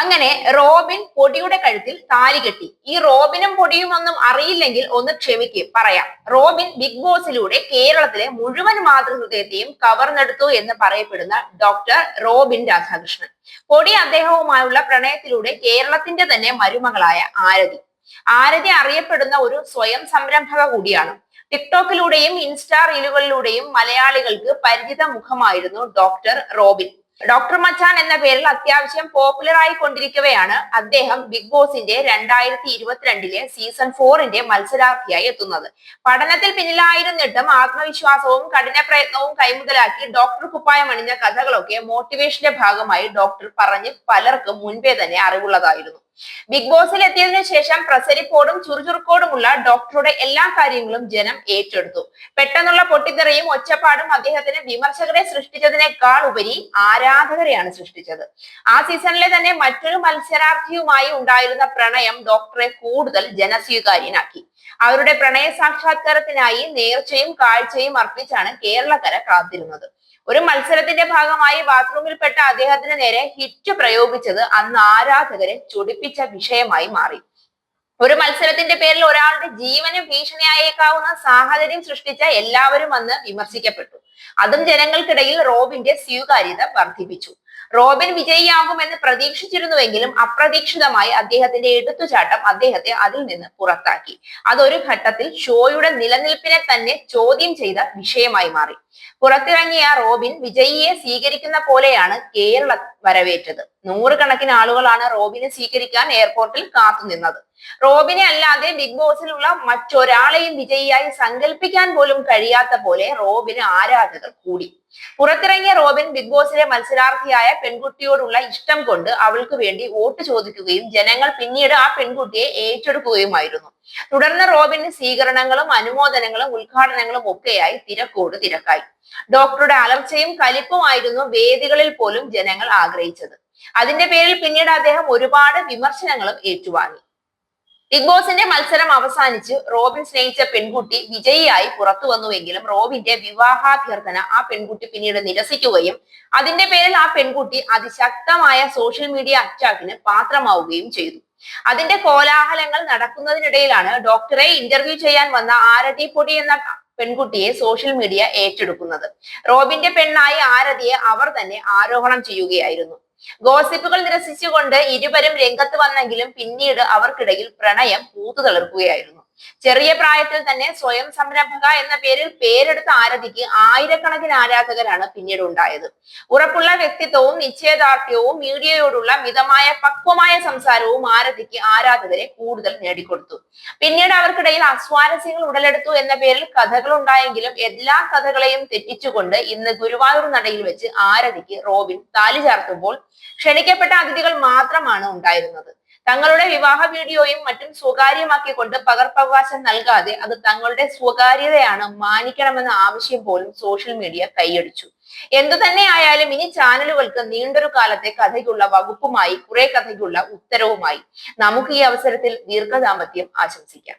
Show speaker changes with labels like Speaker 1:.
Speaker 1: അങ്ങനെ റോബിൻ പൊടിയുടെ കഴുത്തിൽ താലി കെട്ടി. ഈ റോബിനും പൊടിയും ഒന്നും അറിയില്ലെങ്കിൽ ഒന്ന് ക്ഷമിക്ക് പറയാം. റോബിൻ ബിഗ് ബോസിലൂടെ കേരളത്തിലെ മുഴുവൻ മാതൃഹൃദയത്തെയും കവർന്നെടുത്തു എന്ന് പറയപ്പെടുന്ന ഡോക്ടർ റോബിൻ രാധാകൃഷ്ണൻ. പൊടി അദ്ദേഹവുമായുള്ള പ്രണയത്തിലൂടെ കേരളത്തിന്റെ തന്നെ മരുമകളായ ആരതി. ആരതി അറിയപ്പെടുന്ന ഒരു സ്വയം സംരംഭക കൂടിയാണ്. ടിക്ടോക്കിലൂടെയും ഇൻസ്റ്റാ റീലുകളിലൂടെയും മലയാളികൾക്ക് പരിചിത മുഖമായിരുന്നു ഡോക്ടർ റോബിൻ. ഡോക്ടർ മച്ചാൻ എന്ന പേരിൽ അത്യാവശ്യം പോപ്പുലർ ആയി കൊണ്ടിരിക്കവെയാണ് അദ്ദേഹം ബിഗ് ബോസിന്റെ രണ്ടായിരത്തി ഇരുപത്തിരണ്ടിലെ സീസൺ ഫോറിന്റെ മത്സരാർത്ഥിയായി എത്തുന്നത്. പഠനത്തിൽ പിന്നിലായിരുന്നിട്ടും ആത്മവിശ്വാസവും കഠിന പ്രയത്നവും കൈമുതലാക്കി ഡോക്ടർ കുപ്പായം അണിഞ്ഞ കഥകളൊക്കെ മോട്ടിവേഷന്റെ ഭാഗമായി ഡോക്ടർ പറഞ്ഞ് പലർക്കും മുൻപേ തന്നെ അറിവുള്ളതായിരുന്നു. ബിഗ് ബോസിൽ എത്തിയതിനു ശേഷം പ്രസരിപ്പോടും ചുറുചുറുക്കോടുമുള്ള ഡോക്ടറുടെ എല്ലാ കാര്യങ്ങളും ജനം ഏറ്റെടുത്തു. പെട്ടെന്നുള്ള പൊട്ടിത്തെറിയും ഒച്ചപ്പാടും അദ്ദേഹത്തിന് വിമർശകരെ സൃഷ്ടിച്ചതിനേക്കാൾ ഉപരി ആരാധകരെയാണ് സൃഷ്ടിച്ചത്. ആ സീസണിലെ തന്നെ മറ്റൊരു മത്സരാർത്ഥിയുമായി ഉണ്ടായിരുന്ന പ്രണയം ഡോക്ടറെ കൂടുതൽ ജനസ്വീകാര്യനാക്കി. അവരുടെ പ്രണയ സാക്ഷാത്കാരത്തിനായി നേർച്ചയും കാഴ്ചയും അർപ്പിച്ചാണ് കേരളക്കര കാത്തിരുന്നത്. ഒരു മത്സരത്തിന്റെ ഭാഗമായി ബാത്റൂമിൽപ്പെട്ട അദ്ദേഹത്തിന് നേരെ ഹിറ്റ് പ്രയോഗിച്ചത് അന്ന് ആരാധകരെ ചൊടിപ്പിച്ച വിഷയമായി മാറി. ഒരു മത്സരത്തിന്റെ പേരിൽ ഒരാളുടെ ജീവന് ഭീഷണിയായേക്കാവുന്ന സാഹചര്യം സൃഷ്ടിച്ച എല്ലാവരും അന്ന് വിമർശിക്കപ്പെട്ടു. അതും ജനങ്ങൾക്കിടയിൽ റോബിന്റെ സ്വീകാര്യത വർദ്ധിപ്പിച്ചു. റോബിൻ വിജയിയാകുമെന്ന് പ്രതീക്ഷിച്ചിരുന്നുവെങ്കിലും അപ്രതീക്ഷിതമായി അദ്ദേഹത്തിന്റെ എടുത്തുചാട്ടം അദ്ദേഹത്തെ അതിൽ നിന്ന് പുറത്താക്കി. അതൊരു ഘട്ടത്തിൽ ഷോയുടെ നിലനിൽപ്പിനെ തന്നെ ചോദ്യം ചെയ്ത വിഷയമായി മാറി. പുറത്തിറങ്ങിയ റോബിൻ വിജയിയെ സ്വീകരിക്കുന്ന പോലെയാണ് കേരള വരവേറ്റത്. നൂറുകണക്കിന് ആളുകളാണ് റോബിനെ സ്വീകരിക്കാൻ എയർപോർട്ടിൽ കാത്തുനിന്നത് റോബിനെ അല്ലാതെ ബിഗ് ബോസിലുള്ള മറ്റൊരാളെയും വിജയിയായി സങ്കല്പിക്കാൻ പോലും കഴിയാത്ത പോലെ റോബിന് ആരാധകർ കൂടി. പുറത്തിറങ്ങിയ റോബിൻ ബിഗ് ബോസിലെ മത്സരാർത്ഥിയായ പെൺകുട്ടിയോടുള്ള ഇഷ്ടം കൊണ്ട് അവൾക്ക് വേണ്ടി വോട്ട് ചോദിക്കുകയും ജനങ്ങൾ പിന്നീട് ആ പെൺകുട്ടിയെ ഏറ്റെടുക്കുകയുമായിരുന്നു. തുടർന്ന് റോബിന് സ്വീകരണങ്ങളും അനുമോദനങ്ങളും ഉദ്ഘാടനങ്ങളും ഒക്കെയായി തിരക്കോട് തിരക്കായി. ഡോക്ടറുടെ അലർച്ചയും കലിപ്പുമായിരുന്നു വേദികളിൽ പോലും ജനങ്ങൾ ആഗ്രഹിച്ചത്. അതിന്റെ പേരിൽ പിന്നീട് അദ്ദേഹം ഒരുപാട് വിമർശനങ്ങളും ഏറ്റുവാങ്ങി. ബിഗ് ബോസിന്റെ മത്സരം അവസാനിച്ച് റോബിൻ സ്നേഹിച്ച പെൺകുട്ടി വിജയിയായി പുറത്തു വന്നുവെങ്കിലും റോബിന്റെ വിവാഹാഭ്യർത്ഥന ആ പെൺകുട്ടി പിന്നീട് നിരസിക്കുകയും അതിന്റെ പേരിൽ ആ പെൺകുട്ടി അതിശക്തമായ സോഷ്യൽ മീഡിയ അറ്റാക്കിന് പാത്രമാവുകയും ചെയ്തു. അതിന്റെ കോലാഹലങ്ങൾ നടക്കുന്നതിനിടയിലാണ് ഡോക്ടറെ ഇന്റർവ്യൂ ചെയ്യാൻ വന്ന ആരതി പൊടി എന്ന പെൺകുട്ടിയെ സോഷ്യൽ മീഡിയ ഏറ്റെടുക്കുന്നത്. റോബിന്റെ പെണ്ണായി ആരതിയെ അവർ തന്നെ ആരോഹണം ചെയ്യുകയായിരുന്നു. ഗോസിപ്പുകൾ നിരസിച്ചുകൊണ്ട് ഇരുവരും രംഗത്ത് വന്നെങ്കിലും പിന്നീട് അവർക്കിടയിൽ പ്രണയം പൂത്തുതളിർക്കുകയായിരുന്നു ചെറിയ പ്രായത്തിൽ തന്നെ സ്വയം സംരംഭക എന്ന പേരിൽ പേരെടുത്ത് ആരതിക്ക് ആയിരക്കണക്കിന് ആരാധകരാണ് പിന്നീട് ഉണ്ടായത്. ഉറപ്പുള്ള വ്യക്തിത്വവും നിശ്ചയദാർഢ്യവും മീഡിയയോടുള്ള മിതമായ പക്വമായ സംസാരവും ആരതിക്ക് ആരാധകരെ കൂടുതൽ നേടിക്കൊടുത്തു. പിന്നീട് അവർക്കിടയിൽ അസ്വാരസ്യങ്ങൾ ഉടലെടുത്തു എന്ന പേരിൽ കഥകൾ ഉണ്ടായെങ്കിലും എല്ലാ കഥകളെയും തെറ്റിച്ചുകൊണ്ട് ഇന്ന് ഗുരുവായൂർ നടയിൽ വെച്ച് ആരതിക്ക് റോബിൻ താലി ചാർത്തുമ്പോൾ ക്ഷണിക്കപ്പെട്ട അതിഥികൾ മാത്രമാണ് ഉണ്ടായിരുന്നത്. തങ്ങളുടെ വിവാഹ വീഡിയോയും മറ്റും സ്വകാര്യമാക്കിക്കൊണ്ട് പകർപ്പവകാശം നൽകാതെ അത് തങ്ങളുടെ സ്വകാര്യതയാണ് മാനിക്കണമെന്ന ആവശ്യം പോലും സോഷ്യൽ മീഡിയ കൈയടിച്ചു. എന്തു തന്നെ ആയാലും ഇനി ചാനലുകൾക്ക് നീണ്ടൊരു കാലത്തെ കഥയ്ക്കുള്ള വകുപ്പുമായി കുറെ കഥയ്ക്കുള്ള ഉത്തരവുമായി നമുക്ക് ഈ അവസരത്തിൽ ദീർഘദാമ്പത്യം ആശംസിക്കാം.